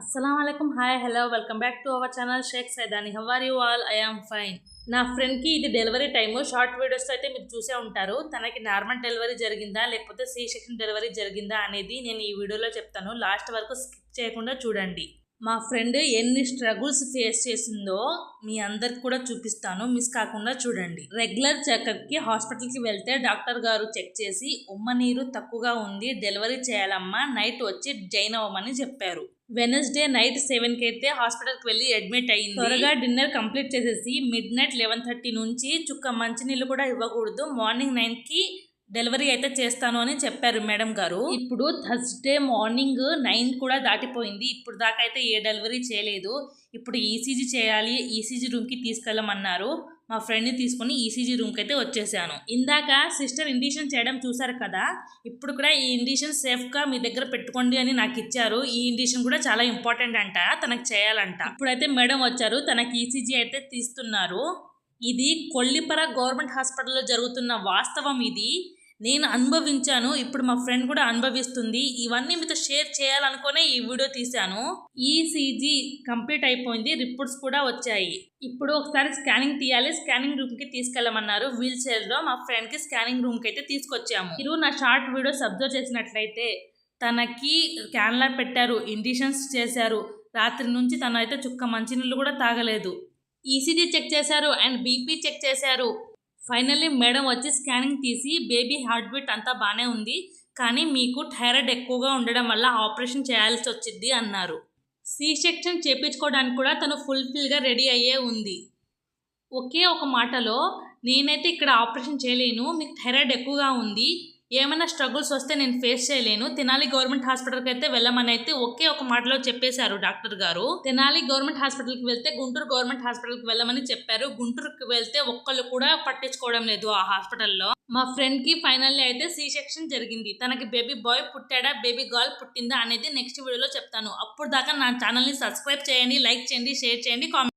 అస్సలం అయికం hi hello welcome back to our channel Shaik Saidani how are you all I am fine నా ఫ్రెండ్కి ఇది delivery time short videos అయితే మీరు చూసే ఉంటారు. తనకి నార్మల్ డెలివరీ జరిగిందా? లేకపోతే సి సెక్షన్ డెలివరీ జరిగిందా? అనేది నేను ఈ వీడియోలో చెప్తాను. లాస్ట్ వరకు స్కిప్ చేయకుండా చూడండి. మా ఫ్రెండ్ ఎన్ని స్ట్రగుల్స్ ఫేస్ చేసిందో మీ అందరికి కూడా చూపిస్తాను. మిస్ కాకుండా చూడండి. రెగ్యులర్ చెకప్కి హాస్పిటల్కి వెళ్తే డాక్టర్ గారు చెక్ చేసి ఉమ్మ నీరు తక్కువగా ఉంది. డెలివరీ చేయాలమ్మా. నైట్ వచ్చి జైన్ అవ్వమని చెప్పారు. వెనస్డే నైట్ సెవెన్కి అయితే హాస్పిటల్కి వెళ్ళి అడ్మిట్ అయ్యింది. త్వరగా డిన్నర్ కంప్లీట్ చేసేసి మిడ్ నైట్ లెవెన్ థర్టీ నుంచి చుక్క మంచినీళ్ళు కూడా ఇవ్వకూడదు. మార్నింగ్ నైన్కి డెలివరీ అయితే చేస్తాను అని చెప్పారు మేడం గారు. ఇప్పుడు థర్స్డే మార్నింగ్ నైన్ కూడా దాటిపోయింది. ఇప్పుడు దాకా అయితే ఏ డెలివరీ చేయలేదు. ఇప్పుడు ఈసీజీ చేయాలి. ఈసీజీ రూమ్కి తీసుకెళ్ళమన్నారు. మా ఫ్రెండ్ని తీసుకుని ఈసీజీ రూమ్కి అయితే వచ్చేసాను. ఇందాక సిస్టర్ ఇండిషన్ చేయడం చూసారు కదా? ఇప్పుడు కూడా ఈ ఇండిషన్ సేఫ్గా మీ దగ్గర పెట్టుకోండి అని నాకు ఇచ్చారు. ఈ ఇండిషన్ కూడా చాలా ఇంపార్టెంట్ అంట తనకు చేయాలంట. ఇప్పుడైతే మేడం వచ్చారు తనకి ఈసీజీ అయితే తీస్తున్నారు. ఇది కొల్లిపర గవర్నమెంట్ హాస్పిటల్లో జరుగుతున్న వాస్తవం ఇది. నేను అనుభవించాను ఇప్పుడు మా ఫ్రెండ్ కూడా అనుభవిస్తుంది. ఇవన్నీ మీతో షేర్ చేయాలనుకునే ఈ వీడియో తీశాను. ఈసీజీ కంప్లీట్ అయిపోయింది రిపోర్ట్స్ కూడా వచ్చాయి. ఇప్పుడు ఒకసారి స్కానింగ్ తీయాలి స్కానింగ్ రూమ్కి తీసుకెళ్ళమన్నారు. వీల్ చైర్లో మా ఫ్రెండ్కి స్కానింగ్ రూమ్కి అయితే తీసుకొచ్చాము. మీరు నా షార్ట్ వీడియోస్ అబ్జర్వ్ చేసినట్లయితే తనకి క్యాన్లర్ పెట్టారు ఇండిషన్స్ చేశారు. రాత్రి నుంచి తన అయితే చుక్క మంచినీళ్ళు కూడా తాగలేదు. ఈసీజీ చెక్ చేశారు అండ్ బీపీ చెక్ చేశారు. ఫైనల్లీ మేడం వచ్చి స్కానింగ్ తీసి బేబీ హార్ట్ బీట్ అంతా బాగానే ఉంది కానీ మీకు థైరాయిడ్ ఎక్కువగా ఉండడం వల్ల ఆపరేషన్ చేయాల్సి వచ్చింది అన్నారు. సి సెక్షన్ చేపించుకోవడానికి కూడా తను ఫుల్ఫిల్గా రెడీ అయ్యే ఉంది. ఒకే ఒక మాటలో నేనైతే ఇక్కడ ఆపరేషన్ చేయలేను మీకు థైరాయిడ్ ఎక్కువగా ఉంది ఏమైనా స్ట్రగుల్స్ వస్తే నేను ఫేస్ చేయలేను. తెనాలి గవర్నమెంట్ హాస్పిటల్కి అయితే వెళ్ళమని అయితే ఒకే ఒక మాటలో చెప్పేశారు డాక్టర్ గారు. తెనాలి గవర్నమెంట్ హాస్పిటల్కి వెళ్తే గుంటూరు గవర్నమెంట్ హాస్పిటల్కి వెళ్ళమని చెప్పారు. గుంటూరుకి వెళ్తే ఒక్కళ్ళు కూడా పట్టించుకోవడం లేదు ఆ హాస్పిటల్లో మా ఫ్రెండ్కి ఫైనల్లీ అయితే సి సెక్షన్ జరిగింది. తనకి బేబీ బాయ్ పుట్టాడా బేబీ గర్ల్ పుట్టిందా అనేది నెక్స్ట్ వీడియోలో చెప్తాను. అప్పుడు దాకా నా ఛానల్ని సబ్స్క్రైబ్ చేయండి లైక్ చేయండి షేర్ చేయండి కామెంట్